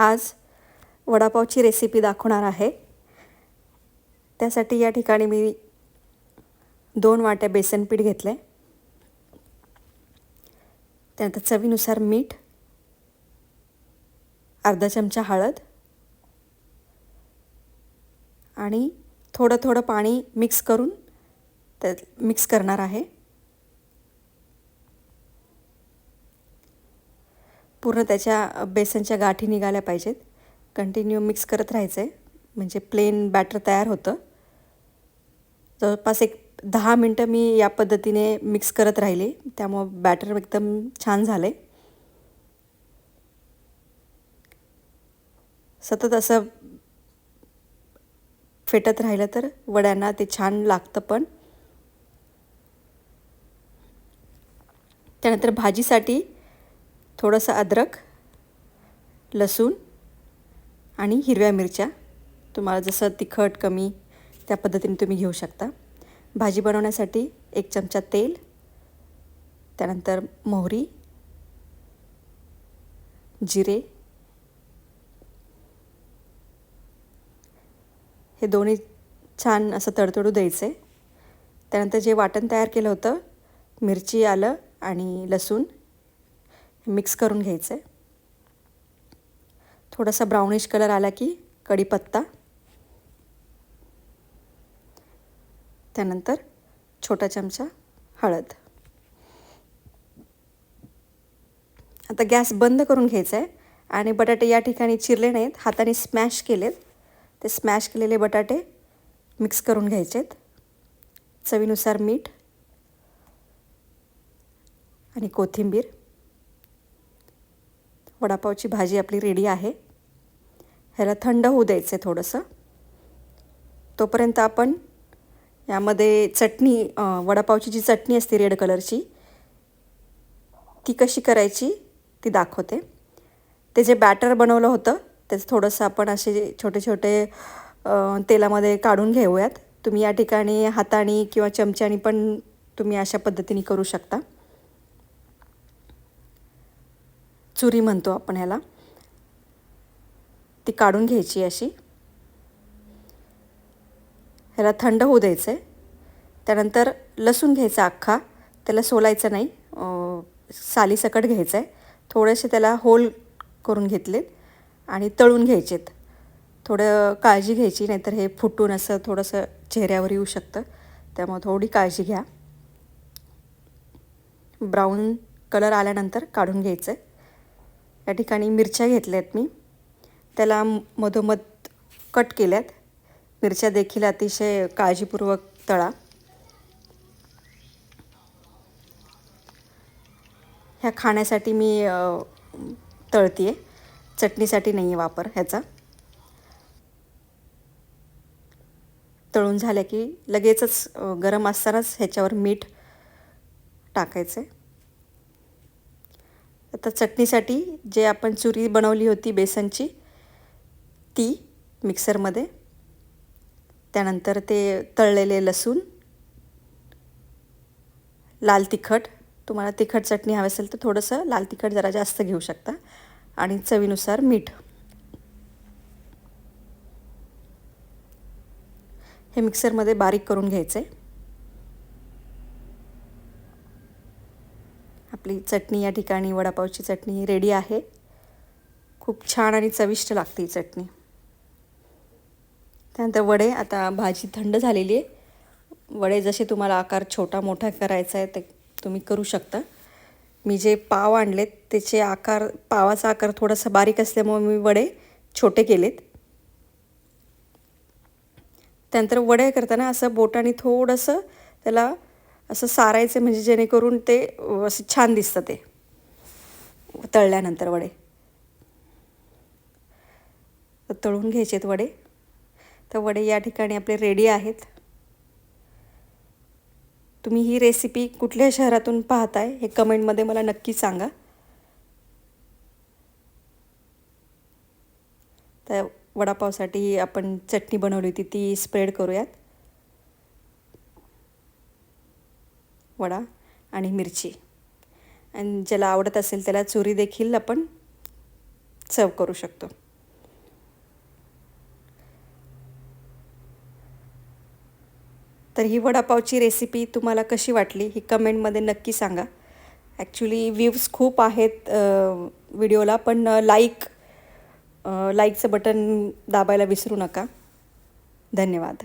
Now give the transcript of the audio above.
आज वडापावची रेसिपी दाखवणार आहे. त्यासाठी या ठिकाणी मी दोन वाट्या बेसन पीठ घेतलं आहे त्यानंतर चवीनुसार मीठ अर्धा चमचा हळद आणि थोडं थोडं पाणी मिक्स करून त्यात मिक्स करणार आहे. पूर्ण त्याच्या बेसनच्या गाठी निघाल्या पाहिजेत. कंटिन्यू मिक्स करत राहायचं आहे म्हणजे प्लेन बॅटर तयार होतं. जवळपास एक दहा मिनटं मी या पद्धतीने मिक्स करत राहिले. त्यामुळं बॅटर एकदम छान झालं आहे सतत असं फेटत राहिलं तर वड्यांना ते छान लागतं पण. त्यानंतर भाजीसाठी थोडंसं अद्रक लसूण आणि हिरव्या मिरच्या. तुम्हाला जसं तिखट कमी त्या पद्धतीने तुम्ही घेऊ शकता. भाजी बनवण्यासाठी एक चमचा तेल त्यानंतर मोहरी जिरे. हे दोन्ही छान असं तडतडू द्यायचं. आहे त्यानंतर जे वाटण तयार केलं होतं मिरची आलं आणि लसूण मिक्स करून घ्यायचं. आहे थोडासा ब्राउनिश कलर आला की कढीपत्ता. त्यानंतर छोटा चमचा हळद. आता गॅस बंद करून घ्यायचा आहे आणि बटाटे या ठिकाणी चिरले नाहीत हाताने स्मॅश केलेत. ते स्मॅश केलेले बटाटे मिक्स करून घ्यायचे आहेत चवीनुसार मीठ आणि कोथिंबीर. वडापावची भाजी आपली रेडी आहे. ह्याला थंड होऊ द्यायचं आहे थोडंसं. तोपर्यंत आपण यामध्ये चटणी वडापावची जी चटणी असते रेड कलरची ती कशी करायची ती दाखवते. ते जे बॅटर बनवलं होतं त्याचं थोडंसं आपण असे छोटे छोटे तेलामध्ये काढून घेऊयात. तुम्ही या ठिकाणी हाताने किंवा चमच्याने पण तुम्ही अशा पद्धतीने करू शकता. चुरी म्हणतो आपण ह्याला. ती काढून घ्यायची अशी. ह्याला थंड होऊ द्यायचं आहे त्यानंतर लसूण घ्यायचा अख्खा. त्याला सोलायचं नाही. सालीसकट घ्यायचं आहे थोडेसे त्याला होल करून घेतलेत आणि तळून घ्यायचेत. थोडं काळजी घ्यायची नाहीतर हे फुटून असं थोडंसं चेहऱ्यावर येऊ शकतं. त्यामुळे थोडी काळजी घ्या. ब्राऊन कलर आल्यानंतर काढून घ्यायचं आहे या ठिकाणी मिरच्या घेतल्या आहेत मी. त्याला मधोमध कट केल्यात. मिरच्या देखील अतिशय काळजीपूर्वक तळा. ह्या खाण्यासाठी मी तळते आहे चटणीसाठी नाही आहे वापर ह्याचा. तळून झाल्या की लगेचच गरम असतानाच ह्याच्यावर मीठ टाकायचं आहे आता चटणीसाठी जे आपण चुरी बनवली होती बेसनची ती मिक्सरमध्ये. त्यानंतर ते तळलेले लसूण लाल तिखट. तुम्हाला तिखट चटणी हवी असेल तर थोडंसं लाल तिखट जरा जास्त घेऊ शकता. आणि चवीनुसार मीठ. हे मिक्सरमध्ये बारीक करून घ्यायचं. आहे आपली चटणी या ठिकाणी वडापावची चटणी रेडी आहे. खूप छान आणि चविष्ट लागते ही चटणी. त्यानंतर वडे आता भाजी थंड झालेली आहे. वडे जसे तुम्हाला आकार छोटा मोठा करायचा आहे ते तुम्ही करू शकता. मी जे पाव आणलेत त्याचे आकार पावाचा आकार थोडासा बारीक असल्यामुळे मी वडे छोटे केलेत. त्यानंतर वडे करताना असं बोटाने थोडंसं त्याला असं सारायचं म्हणजे जेणेकरून ते असं छान दिसतं ते. तळल्यानंतर वडे. तळून घ्यायचेत वडे. तर वडे या ठिकाणी आपले रेडी आहेत. तुम्ही ही रेसिपी कुठल्या शहरातून पाहताय हे कमेंटमध्ये मला नक्की सांगा. तर वडापावसाठी आपण चटणी बनवली होती ती स्प्रेड करूयात. वडा आणि मिरची. आणि ज्याला आवडत असेल त्याला चुरी देखील आपण सर्व करू शकतो. तर ही वडापावची रेसिपी तुम्हाला कशी वाटली ही कमेंटमध्ये नक्की सांगा. ॲक्च्युली व्ह्यूज खूप आहेत व्हिडिओला पण लाईक लाईकचं बटन दाबायला विसरू नका. धन्यवाद.